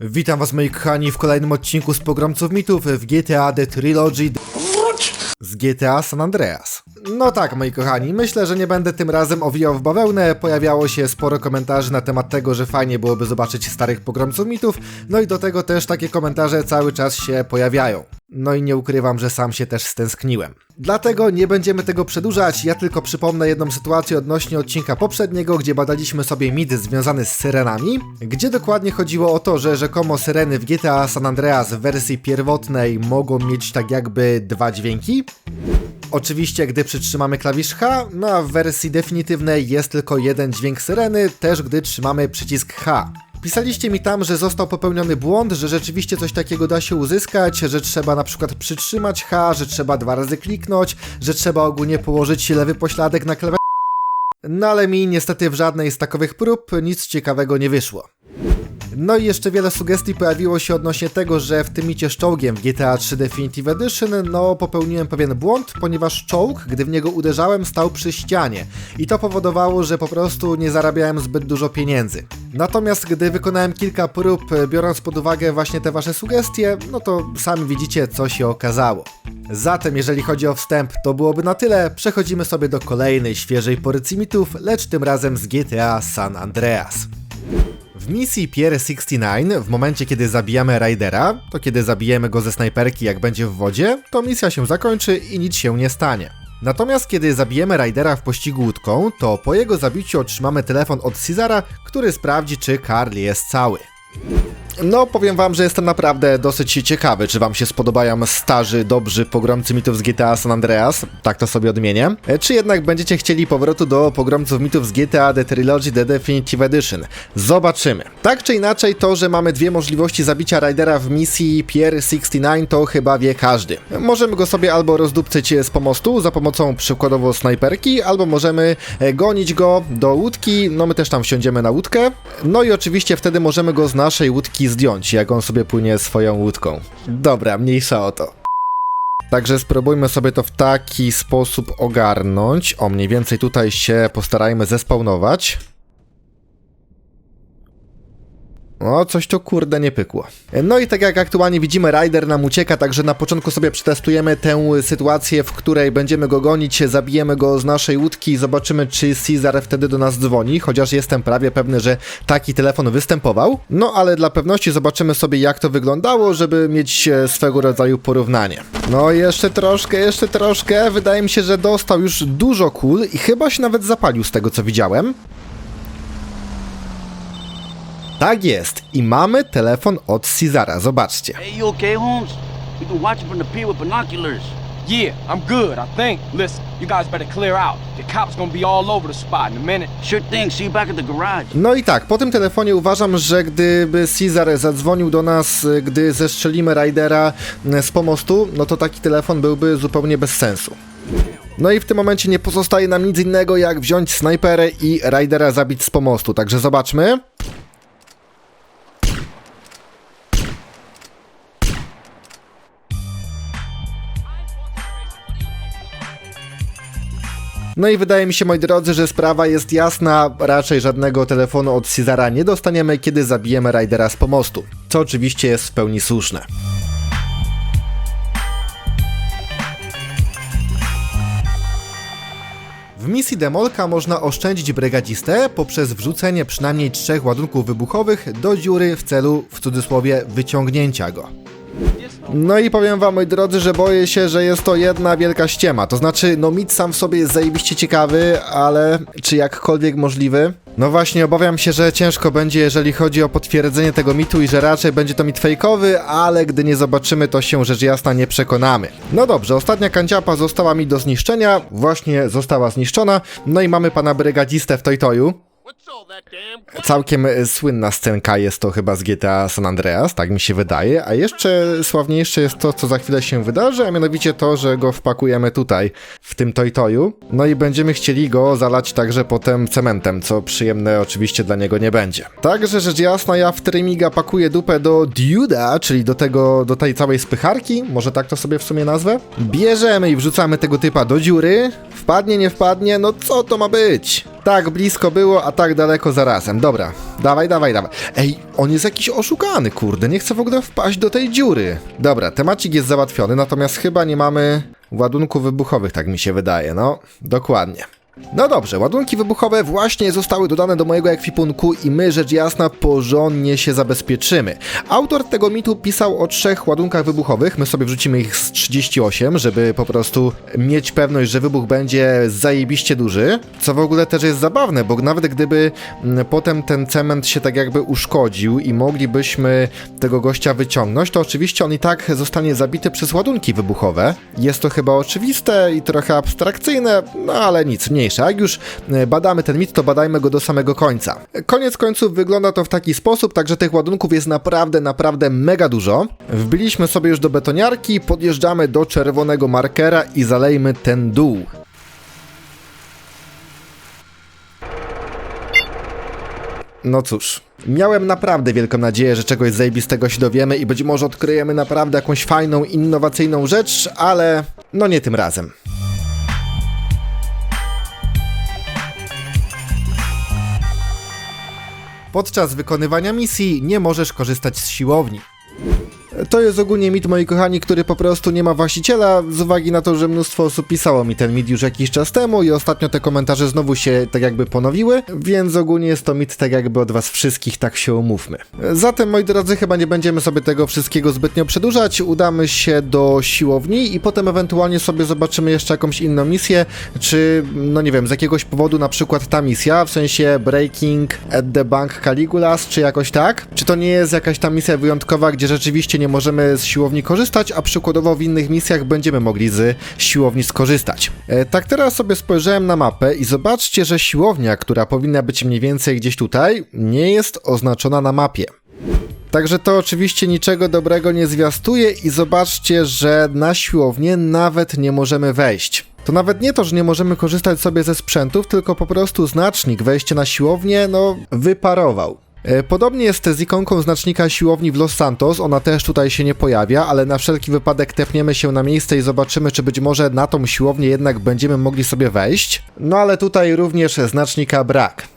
Witam was moi kochani w kolejnym odcinku z Pogromców Mitów w GTA The Trilogy z GTA San Andreas. No tak, moi kochani, myślę, że nie będę tym razem owijał w bawełnę. Pojawiało się sporo komentarzy na temat tego, że fajnie byłoby zobaczyć starych pogromców mitów, no i do tego też takie komentarze cały czas się pojawiają. No i nie ukrywam, że sam się też stęskniłem. Dlatego nie będziemy tego przedłużać, ja tylko przypomnę jedną sytuację odnośnie odcinka poprzedniego, gdzie badaliśmy sobie mit związany z syrenami, gdzie dokładnie chodziło o to, że rzekomo syreny w GTA San Andreas w wersji pierwotnej mogą mieć tak jakby dwa dźwięki, Oczywiście, gdy przytrzymamy klawisz H, no a w wersji definitywnej jest tylko jeden dźwięk syreny, też gdy trzymamy przycisk H. Pisaliście mi tam, że został popełniony błąd, że rzeczywiście coś takiego da się uzyskać, że trzeba na przykład przytrzymać H, że trzeba dwa razy kliknąć, że trzeba ogólnie położyć lewy pośladek na klawiaturze. No ale mi niestety w żadnej z takowych prób nic ciekawego nie wyszło. No i jeszcze wiele sugestii pojawiło się odnośnie tego, że w tym micie z czołgiem w GTA 3 Definitive Edition, no popełniłem pewien błąd, ponieważ czołg, gdy w niego uderzałem, stał przy ścianie. I to powodowało, że po prostu nie zarabiałem zbyt dużo pieniędzy. Natomiast gdy wykonałem kilka prób, biorąc pod uwagę właśnie te wasze sugestie, no to sami widzicie, co się okazało. Zatem, jeżeli chodzi o wstęp, to byłoby na tyle. Przechodzimy sobie do kolejnej świeżej porycji mitów, lecz tym razem z GTA San Andreas. W misji Pier 69, w momencie kiedy zabijamy Raidera, to kiedy zabijemy go ze snajperki jak będzie w wodzie, to misja się zakończy i nic się nie stanie. Natomiast kiedy zabijemy Raidera w pościgu łódką, to po jego zabiciu otrzymamy telefon od Cezara, który sprawdzi czy Carl jest cały. No, powiem wam, że jestem naprawdę dosyć ciekawy, czy wam się spodobają starzy, dobrzy pogromcy mitów z GTA San Andreas, tak to sobie odmienię, e, czy jednak będziecie chcieli powrotu do pogromców mitów z GTA The Trilogy The Definitive Edition. Zobaczymy. Tak czy inaczej, to, że mamy dwie możliwości zabicia Raidera w misji Pier 69, to chyba wie każdy. Możemy go sobie albo rozdupcyć z pomostu za pomocą przykładowo snajperki, albo możemy e, gonić go do łódki, no my też tam wsiądziemy na łódkę, no i oczywiście wtedy możemy go z naszej łódki zdjąć, jak on sobie płynie swoją łódką. Dobra, mniejsza o to. Także spróbujmy sobie to w taki sposób ogarnąć. O, mniej więcej tutaj się postarajmy zespawnować. O, coś to kurde nie pykło. No i tak jak aktualnie widzimy, Rider nam ucieka, także na początku sobie przetestujemy tę sytuację, w której będziemy go gonić, zabijemy go z naszej łódki i zobaczymy, czy Caesar wtedy do nas dzwoni, chociaż jestem prawie pewny, że taki telefon występował. No ale dla pewności zobaczymy sobie, jak to wyglądało, żeby mieć e, swego rodzaju porównanie. No jeszcze troszkę, jeszcze troszkę. Wydaje mi się, że dostał już dużo kul i chyba się nawet zapalił z tego, co widziałem. Tak jest. I mamy telefon od Cezara. Zobaczcie. Hey, you okay, Holmes? We can watch you from the pier with binoculars. Yeah, I'm good, I think. Listen, you guys better clear out. The cops gonna be all over the spot in a minute. Sure thing. See you back at the garage. No i tak, po tym telefonie uważam, że gdyby Cezar zadzwonił do nas, gdy zestrzelimy Raidera z pomostu, no to taki telefon byłby zupełnie bez sensu. No i w tym momencie nie pozostaje nam nic innego, jak wziąć snajperę i Raidera zabić z pomostu. Także zobaczmy. No i wydaje mi się, moi drodzy, że sprawa jest jasna. Raczej żadnego telefonu od Cezara nie dostaniemy, kiedy zabijemy Raidera z pomostu. Co oczywiście jest w pełni słuszne. W misji Demolka można oszczędzić brygadzistę poprzez wrzucenie przynajmniej trzech ładunków wybuchowych do dziury w celu, w cudzysłowie, wyciągnięcia go. No i powiem wam, moi drodzy, że boję się, że jest to jedna wielka ściema. To znaczy, no mit sam w sobie jest zajebiście ciekawy, ale czy jakkolwiek możliwy? No właśnie, obawiam się, że ciężko będzie, jeżeli chodzi o potwierdzenie tego mitu i że raczej będzie to mit fejkowy, ale gdy nie zobaczymy, to się rzecz jasna nie przekonamy. No dobrze, ostatnia kanciapa została mi do zniszczenia, właśnie została zniszczona, no i mamy pana brygadzistę w Toytoju. Całkiem e, słynna scenka jest to chyba z GTA San Andreas, tak mi się wydaje, a jeszcze sławniejsze jest to, co za chwilę się wydarzy, a mianowicie to, że go wpakujemy tutaj, w tym Toytoju, no i będziemy chcieli go zalać także potem cementem, co przyjemne oczywiście dla niego nie będzie. Także rzecz jasna, ja w Trymiga pakuję dupę do Duda, czyli do tego, do tej całej spycharki, może tak to sobie w sumie nazwę? Bierzemy i wrzucamy tego typa do dziury, wpadnie, nie wpadnie, no co to ma być? Tak blisko było, a tak daleko zarazem. Dobra, dawaj, dawaj, dawaj. Ej, on jest jakiś oszukany, kurde, nie chce w ogóle wpaść do tej dziury. Dobra, temacik jest załatwiony, natomiast chyba nie mamy ładunków wybuchowych, tak mi się wydaje, no, dokładnie. No dobrze, ładunki wybuchowe właśnie zostały dodane do mojego ekwipunku i my rzecz jasna porządnie się zabezpieczymy. Autor tego mitu pisał o trzech ładunkach wybuchowych, my sobie wrzucimy ich z 38, żeby po prostu mieć pewność, że wybuch będzie zajebiście duży, co w ogóle też jest zabawne, bo nawet gdyby mm, potem ten cement się tak jakby uszkodził i moglibyśmy tego gościa wyciągnąć, to oczywiście on i tak zostanie zabity przez ładunki wybuchowe. Jest to chyba oczywiste i trochę abstrakcyjne, no ale nic, mniejsza. Jak już e, badamy ten mit, to badajmy go do samego końca. Koniec końców wygląda to w taki sposób, także tych ładunków jest naprawdę, naprawdę mega dużo. Wbiliśmy sobie już do betoniarki, podjeżdżamy do czerwonego markera i zalejmy ten dół. No cóż, miałem naprawdę wielką nadzieję, że czegoś zajebistego się dowiemy i być może odkryjemy naprawdę jakąś fajną, innowacyjną rzecz, ale no nie tym razem. Podczas wykonywania misji nie możesz korzystać z siłowni. To jest ogólnie mit, moi kochani, który po prostu nie ma właściciela, z uwagi na to, że mnóstwo osób pisało mi ten mit już jakiś czas temu i ostatnio te komentarze znowu się tak jakby ponowiły, więc ogólnie jest to mit tak jakby od was wszystkich, tak się umówmy. Zatem, moi drodzy, chyba nie będziemy sobie tego wszystkiego zbytnio przedłużać, udamy się do siłowni i potem ewentualnie sobie zobaczymy jeszcze jakąś inną misję, czy, no nie wiem, z jakiegoś powodu na przykład ta misja, w sensie Breaking at the Bank Caligulas, czy jakoś tak? Czy to nie jest jakaś ta misja wyjątkowa, gdzie rzeczywiście nie możemy z siłowni korzystać, a przykładowo w innych misjach będziemy mogli z siłowni skorzystać. E, tak teraz sobie spojrzałem na mapę i zobaczcie, że siłownia, która powinna być mniej więcej gdzieś tutaj, nie jest oznaczona na mapie. Także to oczywiście niczego dobrego nie zwiastuje i zobaczcie, że na siłownię nawet nie możemy wejść. To nawet nie to, że nie możemy korzystać sobie ze sprzętów, tylko po prostu znacznik wejścia na siłownię, no, wyparował. E, Podobnie jest z ikonką znacznika siłowni w Los Santos, ona też tutaj się nie pojawia, ale na wszelki wypadek tepniemy się na miejsce i zobaczymy, czy być może na tą siłownię jednak będziemy mogli sobie wejść. No ale tutaj również znacznika brak.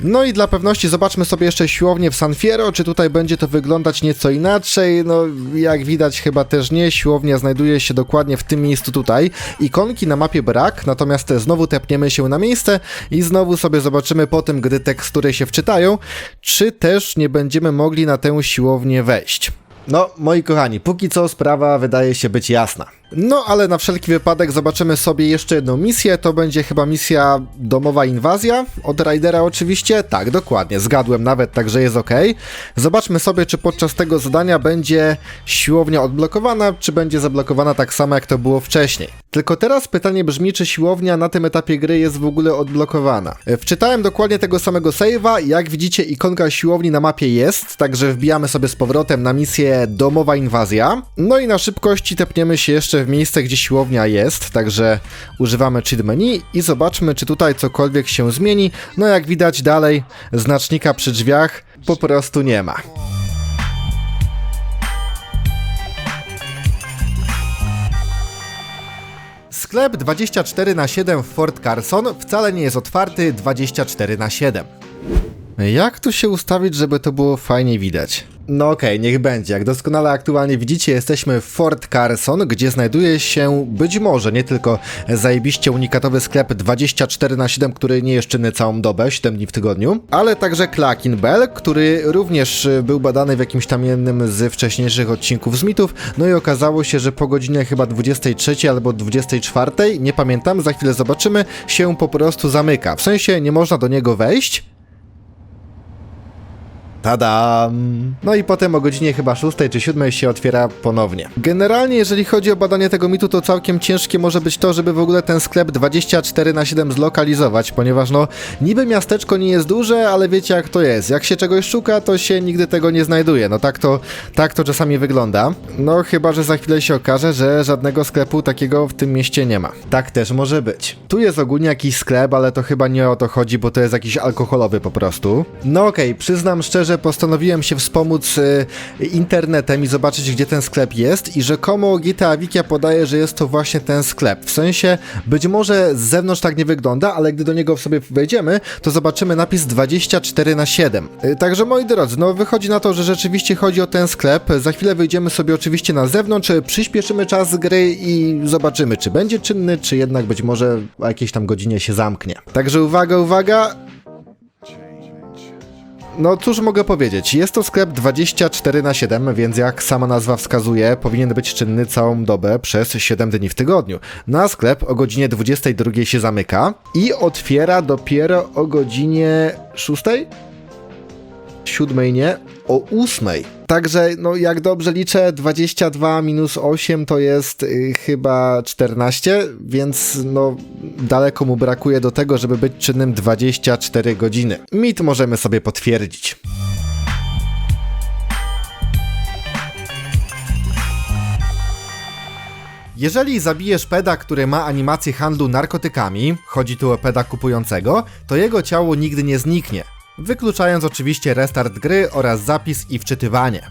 No i dla pewności zobaczmy sobie jeszcze siłownię w San Fierro, czy tutaj będzie to wyglądać nieco inaczej. No jak widać chyba też nie, siłownia znajduje się dokładnie w tym miejscu tutaj. Ikonki na mapie brak, natomiast znowu tepniemy się na miejsce i znowu sobie zobaczymy po tym, gdy tekstury się wczytają, czy też nie będziemy mogli na tę siłownię wejść. No, moi kochani, póki co sprawa wydaje się być jasna. No, ale na wszelki wypadek zobaczymy sobie jeszcze jedną misję. To będzie chyba misja Domowa Inwazja od Raidera oczywiście. Tak, dokładnie, zgadłem nawet, także jest ok. Zobaczmy sobie, czy podczas tego zadania będzie siłownia odblokowana, czy będzie zablokowana tak samo jak to było wcześniej. Tylko teraz pytanie brzmi, czy siłownia na tym etapie gry jest w ogóle odblokowana. E, Wczytałem dokładnie tego samego save'a, jak widzicie ikonka siłowni na mapie jest, także wbijamy sobie z powrotem na misję Domowa Inwazja. No i na szybkości tepniemy się jeszcze w miejsce, gdzie siłownia jest, także używamy cheat menu i zobaczmy, czy tutaj cokolwiek się zmieni. No jak widać dalej, znacznika przy drzwiach po prostu nie ma. Sklep 24 na 7 w Fort Carson wcale nie jest otwarty 24 na 7. Jak tu się ustawić, żeby to było fajnie widać? No okej, niech będzie. Jak doskonale aktualnie widzicie, jesteśmy w Fort Carson, gdzie znajduje się być może nie tylko zajebiście unikatowy sklep 24 na 7, który nie jest czynny całą dobę, 7 dni w tygodniu, ale także Clackin Bell, który również y, był badany w jakimś tam jednym z wcześniejszych odcinków z mitów. No i okazało się, że po godzinie chyba 23 albo 24, nie pamiętam, za chwilę zobaczymy, się po prostu zamyka. W sensie nie można do niego wejść, Tadam! No i potem o godzinie chyba 6 czy 7 się otwiera ponownie. Generalnie, jeżeli chodzi o badanie tego mitu, to całkiem ciężkie może być to, żeby w ogóle ten sklep 24 na 7 zlokalizować, ponieważ no, niby miasteczko nie jest duże, ale wiecie jak to jest. Jak się czegoś szuka, to się nigdy tego nie znajduje. No tak to, tak to czasami wygląda. No chyba, że za chwilę się okaże, że żadnego sklepu takiego w tym mieście nie ma. Tak też może być. Tu jest ogólnie jakiś sklep, ale to chyba nie o to chodzi, bo to jest jakiś alkoholowy po prostu. No okej, przyznam szczerze, postanowiłem się wspomóc y, internetem i zobaczyć, gdzie ten sklep jest i rzekomo GTA Wikia podaje, że jest to właśnie ten sklep. W sensie, być może z zewnątrz tak nie wygląda, ale gdy do niego sobie wejdziemy, to zobaczymy napis 24 na 7. Y, Także moi drodzy, no wychodzi na to, że rzeczywiście chodzi o ten sklep. Za chwilę wyjdziemy sobie oczywiście na zewnątrz, y, przyspieszymy czas gry i zobaczymy, czy będzie czynny, czy jednak być może o jakiejś tam godzinie się zamknie. Także uwaga, uwaga, no cóż mogę powiedzieć, jest to sklep 24 na 7, więc jak sama nazwa wskazuje, powinien być czynny całą dobę przez 7 dni w tygodniu. Na sklep o godzinie 22 się zamyka i otwiera dopiero o godzinie 6? 7 nie, o 8. Także, no jak dobrze liczę, 22 minus 8 to jest y, chyba 14, więc no daleko mu brakuje do tego, żeby być czynnym 24 godziny. Mit możemy sobie potwierdzić. Jeżeli zabijesz peda, który ma animację handlu narkotykami, chodzi tu o peda kupującego, to jego ciało nigdy nie zniknie, wykluczając oczywiście restart gry oraz zapis i wczytywanie.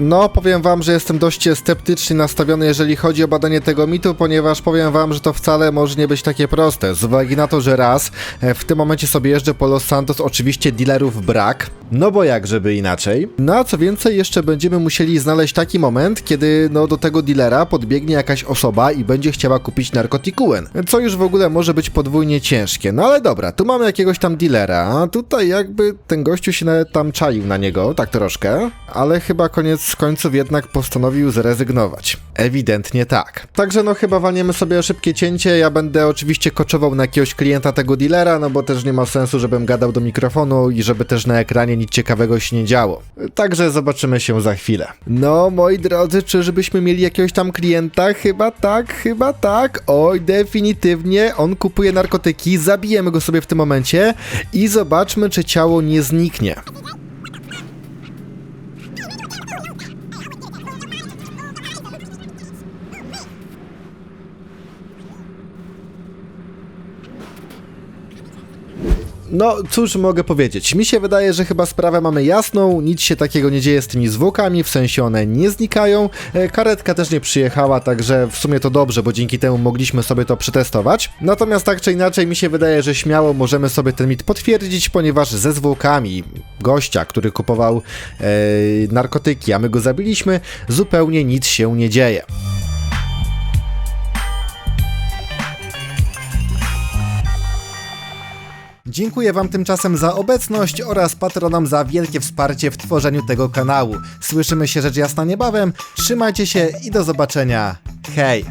No, powiem wam, że jestem dość sceptycznie nastawiony, jeżeli chodzi o badanie tego mitu, ponieważ powiem wam, że to wcale może nie być takie proste. Z uwagi na to, że raz, e, w tym momencie sobie jeżdżę po Los Santos, oczywiście dealerów brak, no bo jak żeby inaczej. No a co więcej, jeszcze będziemy musieli znaleźć taki moment, kiedy no do tego dealera podbiegnie jakaś osoba i będzie chciała kupić narkotikułem, co już w ogóle może być podwójnie ciężkie. No ale dobra, tu mamy jakiegoś tam dealera, a tutaj jakby ten gościu się nawet tam czaił na niego, tak troszkę, ale chyba koniec końców jednak postanowił zrezygnować. Ewidentnie tak. Także no chyba walniemy sobie szybkie cięcie, ja będę oczywiście koczował na jakiegoś klienta tego dealera, no bo też nie ma sensu, żebym gadał do mikrofonu i żeby też na ekranie nic ciekawego się nie działo. Także zobaczymy się za chwilę. No moi drodzy, czyżbyśmy mieli jakiegoś tam klienta? Chyba tak, chyba tak. Oj, definitywnie, on kupuje narkotyki, zabijemy go sobie w tym momencie i zobaczmy, czy ciało nie zniknie. No, cóż mogę powiedzieć? Mi się wydaje, że chyba sprawę mamy jasną, nic się takiego nie dzieje z tymi zwłokami, w sensie one nie znikają. E, Karetka też nie przyjechała, także w sumie to dobrze, bo dzięki temu mogliśmy sobie to przetestować. Natomiast tak czy inaczej, mi się wydaje, że śmiało możemy sobie ten mit potwierdzić, ponieważ ze zwłokami gościa, który kupował e, narkotyki, a my go zabiliśmy, zupełnie nic się nie dzieje. Dziękuję Wam tymczasem za obecność oraz patronom za wielkie wsparcie w tworzeniu tego kanału. Słyszymy się rzecz jasna niebawem, trzymajcie się i do zobaczenia. Hej!